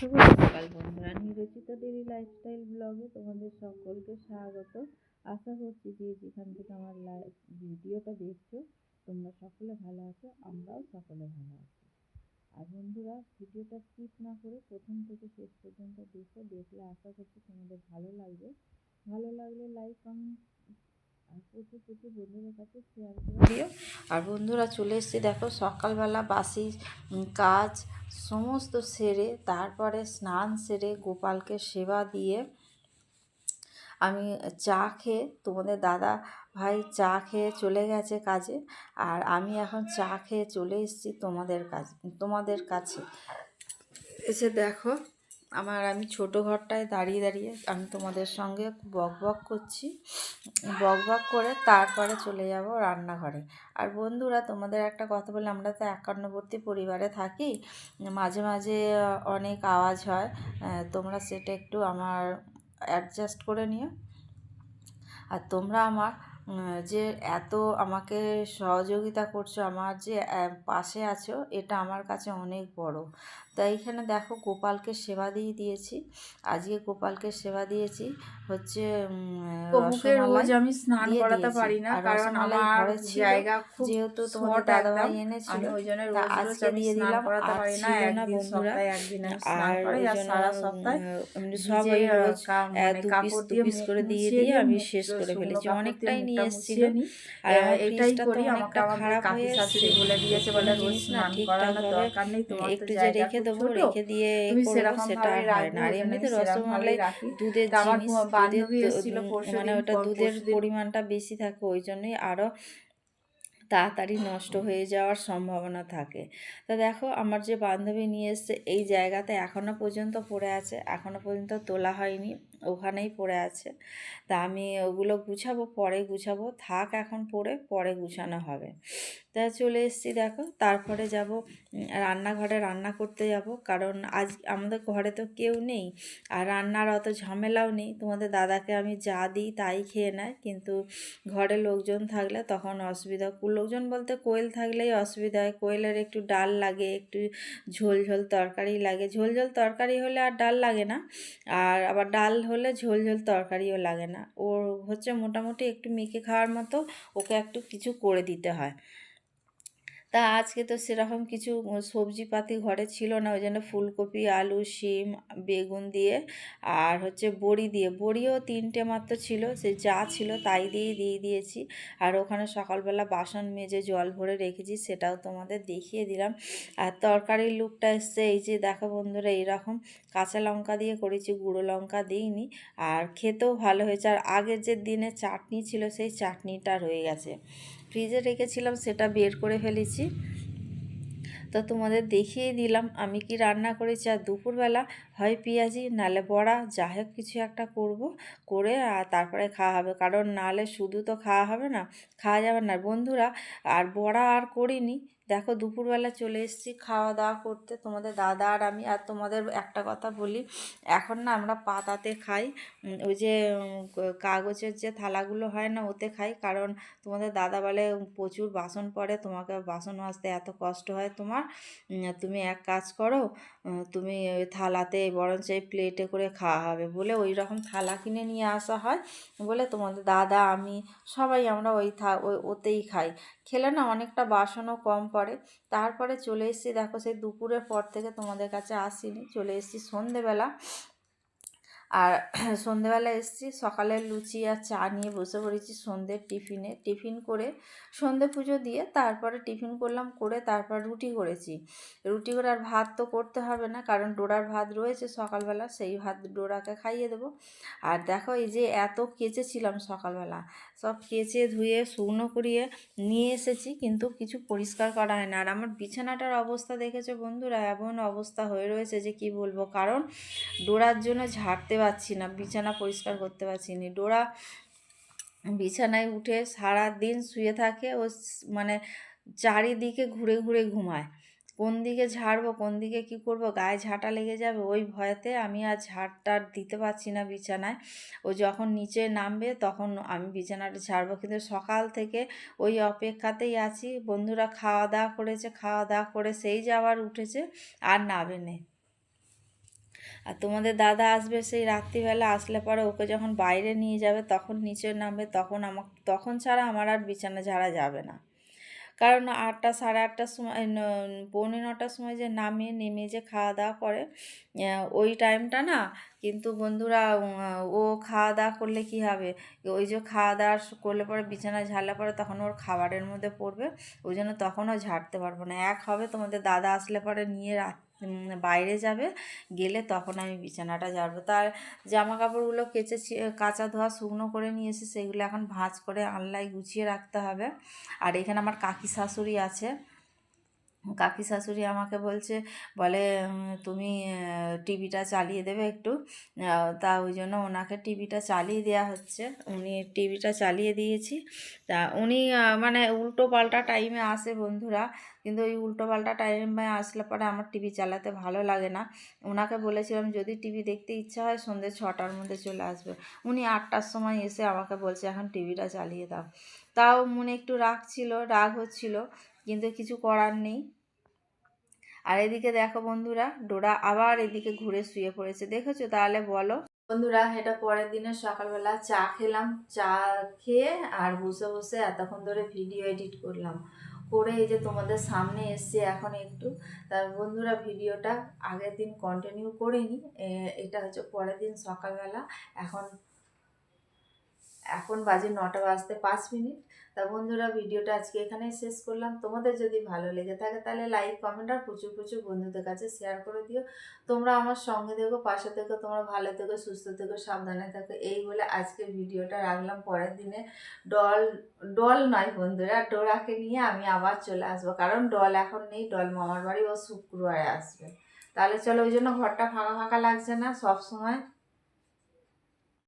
শুভ সকাল বন্ধুরা। নিরচিত daily lifestyle ব্লগে তোমাদের সকলকে স্বাগত। আশা করছি যে যেখান থেকে আমার ভিডিওটা দেখছ, তোমরা সকলে ভালো আছো, আমরাও সকলে ভালো আছি। আর বন্ধুরা, ভিডিওটা স্কিপ না করে প্রথম থেকে শেষ পর্যন্ত দেখো, দেখলে আশা করছি তোমাদের ভালো লাগবে। ভালো লাগলে লাইক কমেন্ট আর বন্ধুরা চলে এসেছি, দেখো সকালবেলা বাসি কাজ সমস্ত সেরে, তারপরে স্নান সেরে গোপালকে সেবা দিয়ে আমি চা খেয়ে, তোমাদের দাদা ভাই চা খেয়ে চলে গেছে কাজে, আর আমি এখন চা খেয়ে চলে এসেছি তোমাদের কাছে তোমাদের কাছে। এসে দেখো আমার আমি ছোট ঘরটায় দাঁড়িয়ে দাঁড়িয়ে আমি তোমাদের সঙ্গে বক বক করছি। বক বক করে তারপরে চলে যাব রান্নাঘরে। আর বন্ধুরা, তোমাদের একটা কথা বলে, আমরা তো একান্নবর্তী পরিবারে থাকি। মাঝে মাঝে অনেক আওয়াজ হয়। তোমরা সেটা একটু আমার অ্যাডজাস্ট করে নিও। আর তোমরা আমার যে এত আমাকে সহযোগিতা করছ আমার যে পাশে আছো এটা আমার কাছে অনেক বড়। তাই এখানে দেখো গোপালকে সেবা দিয়ে দিয়েছি। আজকে গোপালকে সেবা দিয়েছি হচ্ছে রোজ আমি স্নান করাতে পারি না কারণ আমার জায়গা খুব যেহেতু তোমার short দাদাভাই এনেছিল। ওই জন্য আজকে দিয়ে দিলাম। করাতে পারি না একদিন সপ্তাহে একদিন স্নান আর আর সারা সপ্তাহে আহ, মানে কাপড় দিয়ে মুখ করে দিয়ে দিয়ে আমি শেষ করে ফেলেছি। অনেকটাই নিয়ে এসেছিল। আর এটাই করি আমাকে খারাপ কাকি শাশুড়ি বলে দিয়েছে বলে রোজ স্নান করানোর দরকার নেই তোমার একটু যে রেখে দেবো রেখে দিয়ে সেরকম সেটা হয় না। আর এমনিতে রসমালাই দুধের জিনিস মানে ওটা দুধের পরিমাণটা বেশি থাকে ওই জন্যই আরও তাড়াতাড়ি নষ্ট হয়ে যাওয়ার সম্ভাবনা থাকে। তা দেখো আমার যে বান্ধবী নিয়ে এসছে এই জায়গাতে এখনও পর্যন্ত পড়ে আছে এখনও পর্যন্ত তোলা হয়নি। ওখানেই পড়ে আছে। তা আমি ওগুলো গুছাবো, পরে গুছাবো, থাক এখন পড়ে, পরে গুছানো হবে। তা চলে এসছি দেখো, তারপরে যাব রান্নাঘরে রান্না করতে যাব, কারণ আজ আমাদের ঘরে তো কেউ নেই, আর রান্নার অত ঝামেলাও নেই। তোমাদের দাদাকে আমি যা দিই তাই খেয়ে নেয়, কিন্তু ঘরে লোকজন থাকলে তখন অসুবিধা। লোকজন বলতে কোয়েল থাকলেই অসুবিধা হয়, কোয়েলের একটু ডাল লাগে, একটু ঝোল ঝোল তরকারি লাগে। ঝোল ঝোল তরকারি হলে আর ডাল লাগে না, আর আবার ডাল হলে ঝোল ঝোল তরকারিও লাগে না। ওর হচ্ছে মোটামুটি একটু মেখে খাওয়ার মতো ওকে একটু কিছু করে দিতে হয়। তা আজকে তো সেরকম কিছু সবজিপাতি ঘরে ছিল না, ওই জন্য ফুলকপি, আলু, শিম, বেগুন দিয়ে আর হচ্ছে বড়ি দিয়ে। বড়িও তিনটে মাত্র ছিল, সে যা ছিল তাই দিয়েই দিয়ে দিয়েছি। আর ওখানে সকালবেলা বাসন মেজে জল ভরে রেখেছি, সেটাও তোমাদের দেখিয়ে দিলাম। আর তরকারির লুকটা এসছে, এই যে দেখো বন্ধুরা এইরকম কাঁচা লঙ্কা দিয়ে করেছি, গুঁড়ো লঙ্কা দিইনি, আর খেতেও ভালো হয়েছে। আর আগের যে দিনে চাটনি ছিল, সেই চাটনিটা রয়ে গেছে। ফ্রিজে রেখেছিলাম, সেটা বের করে ফেলেছি। তো তোমাদের দেখিয়ে দিলাম আমি কি রান্না করেছি। আর দুপুরবেলা হয় পেঁয়াজি, নালে বড়া যা হোক কিছু একটা করব, করে আর তারপরে খাওয়া হবে। কারণ নালে শুধু তো খাওয়া হবে না, খাওয়া যাবে না। বন্ধুরা, আর বড়া আর করিনি দেখো, দুপুরবেলা চলে এসেছি খাওয়া দাওয়া করতে। তোমাদের দাদা আর আমি, আর তোমাদের একটা কথা বলি। এখন না আমরা পাতাতে খাই। ওই যে কাগজের যে থালাগুলো হয় না, ওতে খাই। কারণ তোমাদের দাদা বলে, প্রচুর বাসন পড়ে, তোমাকে বাসন মাজতে এত কষ্ট হয় তোমার। তুমি এক কাজ করো তুমি থালাতে বরঞ্চ এই প্লেটে করে খাওয়া হবে বলে ওই রকম থালা কিনে নিয়ে আসা হয় বলে তোমাদের দাদা, আমি সবাই আমরা ওই থা ওতেই খাই। খেলে না অনেকটা বাসনও কম পড়ে। তারপরে চলে এসছি দেখো সেই দুপুরের পর থেকে তোমাদের কাছে আসিনি। চলে এসছি সন্ধেবেলা। আর সন্ধেবেলা এসেছি সকালের লুচি আর চা নিয়ে বসে পড়েছি সন্ধ্যের টিফিনে। টিফিন করে সন্ধে পুজো দিয়ে তারপরে টিফিন করলাম, করে তারপর রুটি করেছি। রুটি করে আর ভাত তো করতে হবে না, কারণ ডোরার ভাত রয়েছে সকালবেলা, সেই ভাত ডোরাকে খাইয়ে দেবো। আর দেখো এই যে এত কেচেছিলাম সকালবেলা, সব কেচে ধুয়ে, শুকনো করিয়ে নিয়ে এসেছি, কিন্তু কিছু পরিষ্কার করা হয় না আর আমার বিছানাটার অবস্থা দেখেছ বন্ধুরা? এমন অবস্থা হয়ে রয়েছে যে কি বলব? কারণ ডোরার জন্য ঝাড়তে পারছি না, বিছানা পরিষ্কার করতে পারছি না। ডোরা বিছানায় উঠে সারা দিন শুয়ে থাকে, ও মানে চারিদিকে ঘুরে ঘুরে ঘুমায়। কোন দিকে ঝাড়বো, কোন দিকে কি করব, গায়ে ঝাঁটা লেগে যাবে, ওই ভয়েতে আমি আর ঝাড়টা দিতে পারছি না বিছানায়। ও যখন নিচে নামবে তখন আমি বিছানাটা ঝাড়বো, কিন্তু সকাল থেকে ওই অপেক্ষাতেই আছি। বন্ধুরা খাওয়া দাওয়া করেছে, খাওয়া দাওয়া করে সেই যে আবার উঠেছে, আর নাবে নেই আর তোমাদের দাদা আসবে সেই রাত্রিবেলা, আসলে পরে ওকে যখন বাইরে নিয়ে যাবে তখন নিচে নামবে, তখন আমার তখন ছাড়া আমার আর বিছানা ঝাড়া যাবে না। কারণ আটটা, সাড়ে আটটার সময় পৌনে নটার সময় যে নামে নেমে যে খাওয়া দাওয়া করে ওই টাইমটা না, কিন্তু বন্ধুরা, ও খাওয়া দাওয়া করলে কি হবে? ওই যে খাওয়া দাওয়া করলে পরে বিছানা ঝাড়লে পরে তখন ওর খাবারের মধ্যে পড়বে, ওই জন্য তখনও ঝাড়তে পারব না। এক হবে তোমাদের দাদা আসলে পরে নিয়ে রাত বাইরে যাবে, গেলে তখন আমি বিছানাটা ঝাড়বো। তার জামা কাপড়গুলো কেচে কাঁচা ধোয়া শুকনো করে নিয়ে এসে সেগুলো এখন ভাঁজ করে আনলাই গুছিয়ে রাখতে হবে। আর এখানে আমার কাকি শাশুড়ি আছে। কাকি শাশুড়ি আমাকে বলছে, বলে তুমি টিভিটা চালিয়ে দেবে একটু। তা ওই জন্য ওনাকে টিভিটা চালিয়ে দেওয়া হচ্ছে। উনি টিভিটা চালিয়ে দিয়েছি। তা উনি মানে উল্টো পাল্টা টাইমে আসে বন্ধুরা। কিন্তু ওই উল্টো পাল্টা টাইমে আসলে পরে আমার টিভি চালাতে ভালো লাগে না। ওনাকে বলেছিলাম, যদি টিভি দেখতে ইচ্ছা হয় সন্ধ্যে ছটার মধ্যে চলে আসবে। উনি আটটার সময় এসে আমাকে বলছে, এখন টিভিটা চালিয়ে দাও। তাও মনে একটু রাগ ছিল, রাগ হচ্ছিল। কিন্তু কিছু করার নেই। আর এদিকে দেখো বন্ধুরা, ডোরা আবার এদিকে ঘুরে শুয়ে পড়েছে। দেখেছ? তাহলে বলো। বন্ধুরা, এটা পরের দিনের সকালবেলা চা খেলাম। চা খেয়ে আর বসে বসে এতক্ষণ ধরে ভিডিও এডিট করলাম। করে এই যে তোমাদের সামনে এসছে এখন একটু। তার বন্ধুরা, ভিডিওটা আগের দিন কন্টিনিউ করিনি। এটা হচ্ছে পরের দিন সকালবেলা। এখন এখন বাজে নটা বাজতে পাঁচ মিনিট। তা বন্ধুরা, ভিডিওটা আজকে এখানেই শেষ করলাম। তোমাদের যদি ভালো লেগে থাকে, তাহলে লাইক কমেন্ট আর প্রচুর প্রচুর বন্ধুদের কাছে শেয়ার করে দিও। তোমরা আমার সঙ্গে থেকো, পাশে থেকো, তোমরা ভালো থেকো, সুস্থ থেকো, সাবধানে থাকো। এই বলে আজকে ভিডিওটা রাখলাম পরের দিনে। ডল ডল নয় বন্ধুরা, ডোরাকে নিয়ে আমি আবার চলে আসব। কারণ ডল এখন নেই, ডল মামার বাড়ি ও শুক্রবারে আসবে। তাহলে চলো, ওই জন্য ঘরটা ফাঁকা ফাঁকা লাগছে না সব সময়।